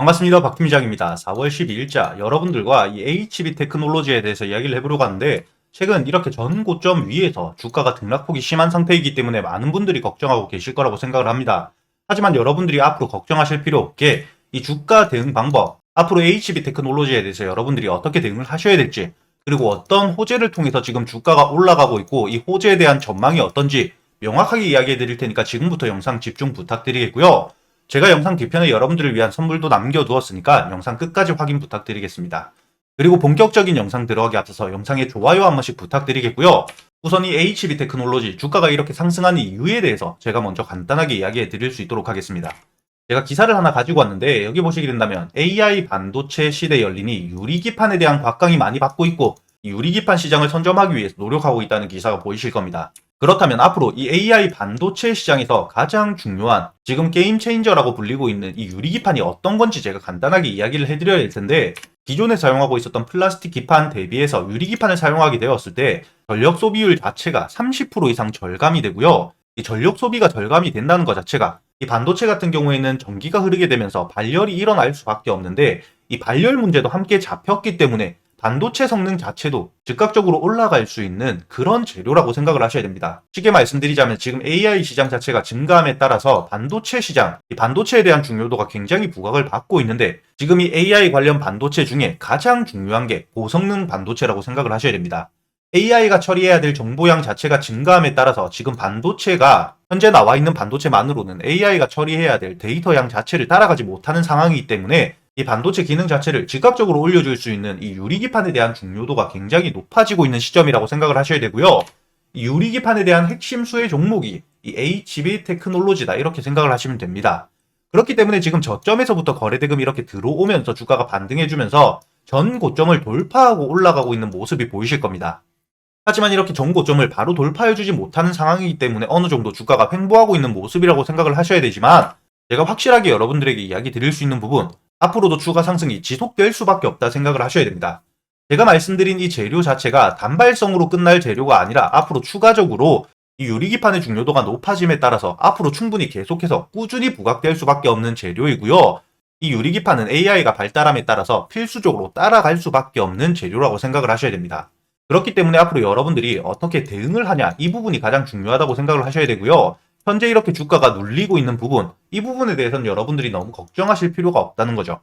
반갑습니다. 박팀장입니다. 4월 12일자 여러분들과 이 HB 테크놀로지에 대해서 이야기를 해보려고 하는데 최근 이렇게 전 고점 위에서 주가가 등락폭이 심한 상태이기 때문에 많은 분들이 걱정하고 계실 거라고 생각을 합니다. 하지만 여러분들이 앞으로 걱정하실 필요 없게 이 주가 대응 방법, 앞으로 HB 테크놀로지에 대해서 여러분들이 어떻게 대응을 하셔야 될지 그리고 어떤 호재를 통해서 지금 주가가 올라가고 있고 이 호재에 대한 전망이 어떤지 명확하게 이야기해 드릴 테니까 지금부터 영상 집중 부탁드리겠고요. 제가 영상 뒤편에 여러분들을 위한 선물도 남겨두었으니까 영상 끝까지 확인 부탁드리겠습니다. 그리고 본격적인 영상 들어가기 앞서서 영상에 좋아요 한 번씩 부탁드리겠고요. 우선 이 HB 테크놀로지 주가가 이렇게 상승하는 이유에 대해서 제가 먼저 간단하게 이야기해 드릴 수 있도록 하겠습니다. 제가 기사를 하나 가지고 왔는데 여기 보시게 된다면 AI 반도체 시대 열리니 유리기판에 대한 곽강이 많이 받고 있고 이 유리기판 시장을 선점하기 위해서 노력하고 있다는 기사가 보이실 겁니다. 그렇다면 앞으로 이 AI 반도체 시장에서 가장 중요한 지금 게임 체인저라고 불리고 있는 이 유리기판이 어떤 건지 제가 간단하게 이야기를 해드려야 할 텐데 기존에 사용하고 있었던 플라스틱 기판 대비해서 유리기판을 사용하게 되었을 때 전력 소비율 자체가 30% 이상 절감이 되고요. 이 전력 소비가 절감이 된다는 것 자체가 이 반도체 같은 경우에는 전기가 흐르게 되면서 발열이 일어날 수밖에 없는데 이 발열 문제도 함께 잡혔기 때문에 반도체 성능 자체도 즉각적으로 올라갈 수 있는 그런 재료라고 생각을 하셔야 됩니다. 쉽게 말씀드리자면 지금 AI 시장 자체가 증가함에 따라서 반도체 시장, 이 반도체에 대한 중요도가 굉장히 부각을 받고 있는데 지금 이 AI 관련 반도체 중에 가장 중요한 게 고성능 반도체라고 생각을 하셔야 됩니다. AI가 처리해야 될 정보량 자체가 증가함에 따라서 지금 반도체가 현재 나와 있는 반도체만으로는 AI가 처리해야 될 데이터 양 자체를 따라가지 못하는 상황이기 때문에 이 반도체 기능 자체를 즉각적으로 올려줄 수 있는 이 유리기판에 대한 중요도가 굉장히 높아지고 있는 시점이라고 생각을 하셔야 되고요. 이 유리기판에 대한 핵심 수혜 종목이 이 HB 테크놀로지다 이렇게 생각을 하시면 됩니다. 그렇기 때문에 지금 저점에서부터 거래대금이 이렇게 들어오면서 주가가 반등해주면서 전 고점을 돌파하고 올라가고 있는 모습이 보이실 겁니다. 하지만 이렇게 전 고점을 바로 돌파해주지 못하는 상황이기 때문에 어느 정도 주가가 횡보하고 있는 모습이라고 생각을 하셔야 되지만 제가 확실하게 여러분들에게 이야기 드릴 수 있는 부분 앞으로도 추가 상승이 지속될 수밖에 없다 생각을 하셔야 됩니다. 제가 말씀드린 이 재료 자체가 단발성으로 끝날 재료가 아니라 앞으로 추가적으로 이 유리기판의 중요도가 높아짐에 따라서 앞으로 충분히 계속해서 꾸준히 부각될 수밖에 없는 재료이고요. 이 유리기판은 AI가 발달함에 따라서 필수적으로 따라갈 수밖에 없는 재료라고 생각을 하셔야 됩니다. 그렇기 때문에 앞으로 여러분들이 어떻게 대응을 하냐 이 부분이 가장 중요하다고 생각을 하셔야 되고요. 현재 이렇게 주가가 눌리고 있는 부분, 이 부분에 대해서는 여러분들이 너무 걱정하실 필요가 없다는 거죠.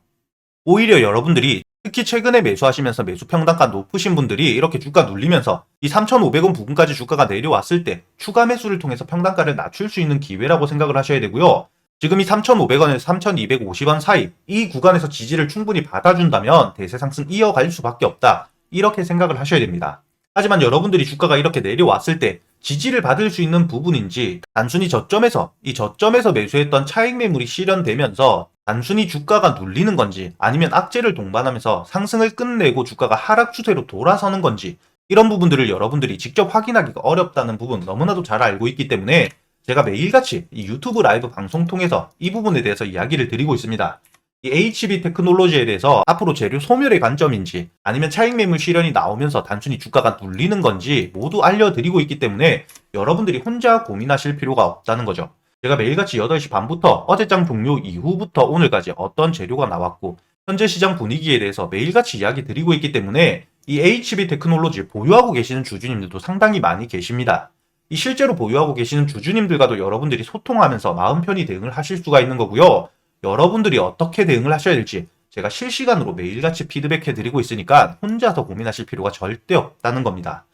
오히려 여러분들이 특히 최근에 매수하시면서 매수 평단가 높으신 분들이 이렇게 주가 눌리면서 이 3,500원 부근까지 주가가 내려왔을 때 추가 매수를 통해서 평단가를 낮출 수 있는 기회라고 생각을 하셔야 되고요. 지금 이 3,500원에서 3,250원 사이 이 구간에서 지지를 충분히 받아준다면 대세 상승 이어갈 수밖에 없다. 이렇게 생각을 하셔야 됩니다. 하지만 여러분들이 주가가 이렇게 내려왔을 때 지지를 받을 수 있는 부분인지 단순히 저점에서 이 저점에서 매수했던 차익 매물이 실현되면서 단순히 주가가 눌리는 건지 아니면 악재를 동반하면서 상승을 끝내고 주가가 하락 추세로 돌아서는 건지 이런 부분들을 여러분들이 직접 확인하기가 어렵다는 부분 너무나도 잘 알고 있기 때문에 제가 매일같이 이 유튜브 라이브 방송 통해서 이 부분에 대해서 이야기를 드리고 있습니다. 이 HB 테크놀로지에 대해서 앞으로 재료 소멸의 관점인지 아니면 차익 매물 실현이 나오면서 단순히 주가가 눌리는 건지 모두 알려드리고 있기 때문에 여러분들이 혼자 고민하실 필요가 없다는 거죠. 제가 매일같이 8시 반부터 어제장 종료 이후부터 오늘까지 어떤 재료가 나왔고 현재 시장 분위기에 대해서 매일같이 이야기 드리고 있기 때문에 이 HB 테크놀로지 보유하고 계시는 주주님들도 상당히 많이 계십니다. 이 실제로 보유하고 계시는 주주님들과도 여러분들이 소통하면서 마음 편히 대응을 하실 수가 있는 거고요. 여러분들이 어떻게 대응을 하셔야 될지 제가 실시간으로 매일같이 피드백해 드리고 있으니까 혼자서 고민하실 필요가 절대 없다는 겁니다.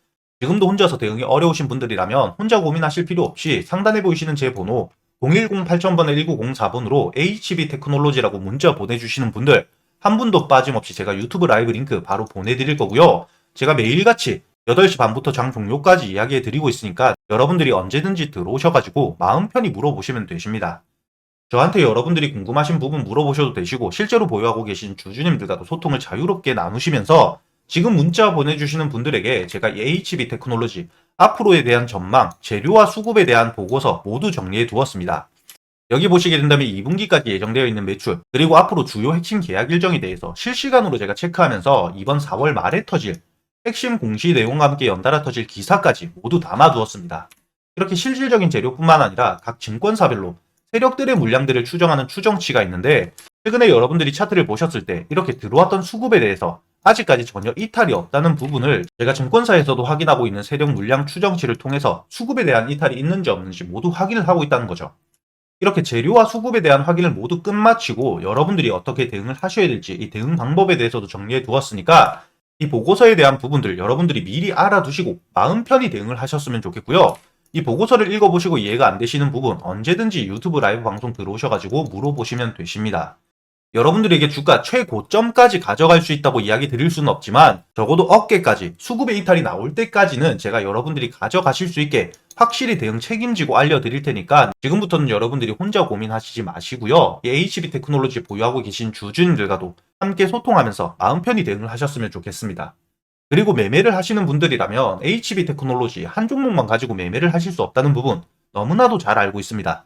지금도 혼자서 대응이 어려우신 분들이라면 혼자 고민하실 필요 없이 상단에 보이시는 제 번호 010-8000번에 1904번으로 HB 테크놀로지라고 문자 보내주시는 분들 한 분도 빠짐없이 제가 유튜브 라이브 링크 바로 보내드릴 거고요. 제가 매일같이 8시 반부터 장 종료까지 이야기해 드리고 있으니까 여러분들이 언제든지 들어오셔가지고 마음 편히 물어보시면 되십니다. 저한테 여러분들이 궁금하신 부분 물어보셔도 되시고 실제로 보유하고 계신 주주님들과도 소통을 자유롭게 나누시면서 지금 문자 보내주시는 분들에게 제가 이 HB 테크놀로지 앞으로에 대한 전망, 재료와 수급에 대한 보고서 모두 정리해 두었습니다. 여기 보시게 된다면 2분기까지 예정되어 있는 매출, 그리고 앞으로 주요 핵심 계약 일정에 대해서 실시간으로 제가 체크하면서 이번 4월 말에 터질 핵심 공시 내용과 함께 연달아 터질 기사까지 모두 담아두었습니다. 이렇게 실질적인 재료뿐만 아니라 각 증권사별로 세력들의 물량들을 추정하는 추정치가 있는데 최근에 여러분들이 차트를 보셨을 때 이렇게 들어왔던 수급에 대해서 아직까지 전혀 이탈이 없다는 부분을 제가 증권사에서도 확인하고 있는 세력 물량 추정치를 통해서 수급에 대한 이탈이 있는지 없는지 모두 확인을 하고 있다는 거죠. 이렇게 재료와 수급에 대한 확인을 모두 끝마치고 여러분들이 어떻게 대응을 하셔야 될지 이 대응 방법에 대해서도 정리해 두었으니까 이 보고서에 대한 부분들 여러분들이 미리 알아두시고 마음 편히 대응을 하셨으면 좋겠고요. 이 보고서를 읽어보시고 이해가 안 되시는 부분 언제든지 유튜브 라이브 방송 들어오셔가지고 물어보시면 되십니다. 여러분들에게 주가 최고점까지 가져갈 수 있다고 이야기 드릴 수는 없지만 적어도 어깨까지 수급의 이탈이 나올 때까지는 제가 여러분들이 가져가실 수 있게 확실히 대응 책임지고 알려드릴 테니까 지금부터는 여러분들이 혼자 고민하시지 마시고요. 이 HB 테크놀로지 보유하고 계신 주주님들과도 함께 소통하면서 마음 편히 대응을 하셨으면 좋겠습니다. 그리고 매매를 하시는 분들이라면 HB 테크놀로지 한 종목만 가지고 매매를 하실 수 없다는 부분 너무나도 잘 알고 있습니다.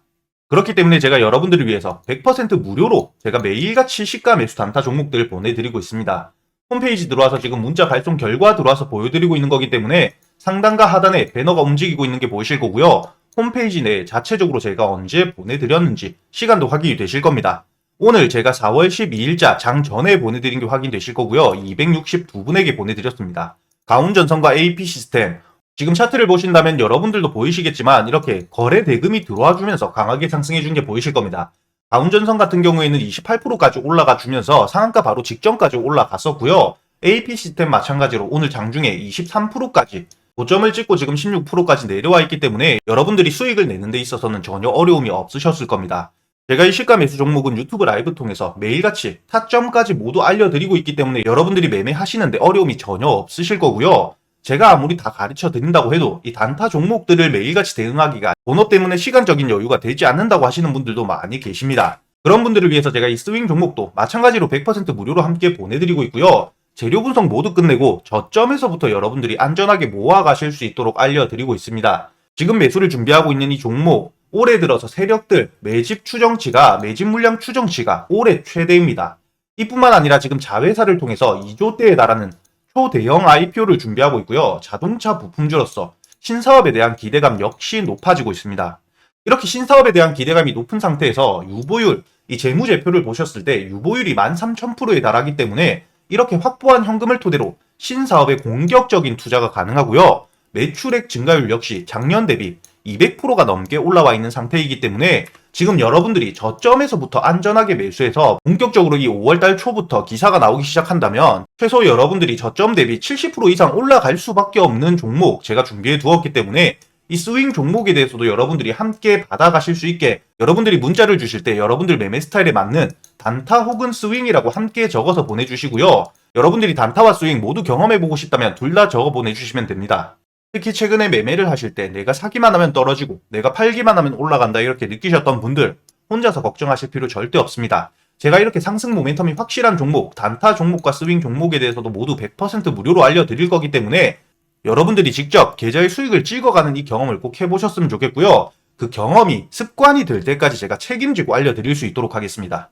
그렇기 때문에 제가 여러분들을 위해서 100% 무료로 제가 매일같이 시가 매수 단타 종목들을 보내드리고 있습니다. 홈페이지 들어와서 지금 문자 발송 결과 들어와서 보여드리고 있는 거기 때문에 상단과 하단에 배너가 움직이고 있는 게 보이실 거고요. 홈페이지 내에 자체적으로 제가 언제 보내드렸는지 시간도 확인이 되실 겁니다. 오늘 제가 4월 12일자 장 전에 보내드린 게 확인되실 거고요. 262분에게 보내드렸습니다. 가운전선과 AP 시스템, 지금 차트를 보신다면 여러분들도 보이시겠지만 이렇게 거래 대금이 들어와 주면서 강하게 상승해 준 게 보이실 겁니다. 다운전선 같은 경우에는 28%까지 올라가 주면서 상한가 바로 직전까지 올라갔었고요. AP 시스템 마찬가지로 오늘 장중에 23%까지 고점을 찍고 지금 16%까지 내려와 있기 때문에 여러분들이 수익을 내는 데 있어서는 전혀 어려움이 없으셨을 겁니다. 제가 이 시가 매수 종목은 유튜브 라이브 통해서 매일같이 타점까지 모두 알려드리고 있기 때문에 여러분들이 매매하시는데 어려움이 전혀 없으실 거고요. 제가 아무리 다 가르쳐 드린다고 해도 이 단타 종목들을 매일같이 대응하기가 번호 때문에 시간적인 여유가 되지 않는다고 하시는 분들도 많이 계십니다. 그런 분들을 위해서 제가 이 스윙 종목도 마찬가지로 100% 무료로 함께 보내드리고 있고요. 재료 분석 모두 끝내고 저점에서부터 여러분들이 안전하게 모아 가실 수 있도록 알려드리고 있습니다. 지금 매수를 준비하고 있는 이 종목 올해 들어서 세력들 매집 추정치가 매집 물량 추정치가 올해 최대입니다. 이뿐만 아니라 지금 자회사를 통해서 2조대에 달하는 초대형 IPO를 준비하고 있고요. 자동차 부품주로서 신사업에 대한 기대감 역시 높아지고 있습니다. 이렇게 신사업에 대한 기대감이 높은 상태에서 유보율, 이 재무제표를 보셨을 때 유보율이 13,000%에 달하기 때문에 이렇게 확보한 현금을 토대로 신사업에 공격적인 투자가 가능하고요. 매출액 증가율 역시 작년 대비 200%가 넘게 올라와 있는 상태이기 때문에 지금 여러분들이 저점에서부터 안전하게 매수해서 본격적으로 이 5월달 초부터 기사가 나오기 시작한다면 최소 여러분들이 저점 대비 70% 이상 올라갈 수밖에 없는 종목 제가 준비해 두었기 때문에 이 스윙 종목에 대해서도 여러분들이 함께 받아가실 수 있게 여러분들이 문자를 주실 때 여러분들 매매 스타일에 맞는 단타 혹은 스윙이라고 함께 적어서 보내주시고요. 여러분들이 단타와 스윙 모두 경험해보고 싶다면 둘 다 적어 보내주시면 됩니다. 특히 최근에 매매를 하실 때 내가 사기만 하면 떨어지고 내가 팔기만 하면 올라간다 이렇게 느끼셨던 분들 혼자서 걱정하실 필요 절대 없습니다. 제가 이렇게 상승 모멘텀이 확실한 종목, 단타 종목과 스윙 종목에 대해서도 모두 100% 무료로 알려드릴 거기 때문에 여러분들이 직접 계좌의 수익을 찍어가는 이 경험을 꼭 해보셨으면 좋겠고요. 그 경험이 습관이 될 때까지 제가 책임지고 알려드릴 수 있도록 하겠습니다.